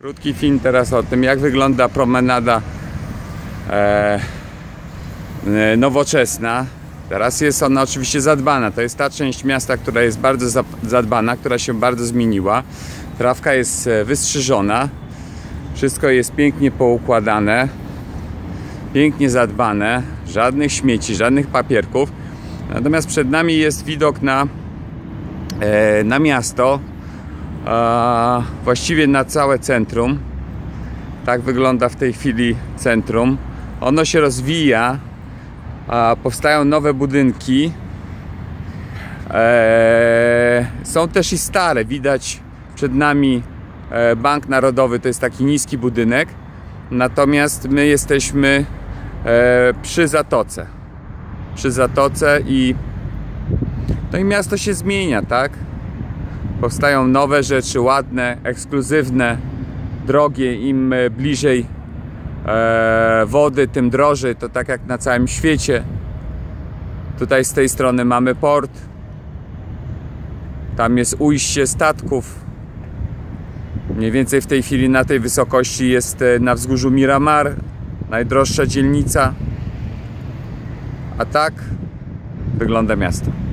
Krótki film teraz o tym, jak wygląda promenada e, e, nowoczesna. Teraz jest ona oczywiście zadbana. To jest ta część miasta, która jest bardzo za- zadbana, która się bardzo zmieniła. Trawka jest e, wystrzyżona. Wszystko jest pięknie poukładane. Pięknie zadbane. Żadnych śmieci, żadnych papierków. Natomiast przed nami jest widok na, e, na miasto, właściwie na całe centrum. Tak wygląda w tej chwili centrum. Ono się rozwija, powstają nowe budynki. Eee, są też i stare. Widać przed nami e, Bank Narodowy, to jest taki niski budynek. Natomiast my jesteśmy e, przy zatoce. Przy zatoce i no i miasto się zmienia, tak? Powstają nowe rzeczy, ładne, ekskluzywne, drogie. Im e, bliżej e, wody, tym drożej. To tak jak na całym świecie. Tutaj z tej strony mamy port. Tam jest ujście statków. Mniej więcej w tej chwili na tej wysokości jest e, na wzgórzu Miramar, najdroższa dzielnica. A tak wygląda miasto.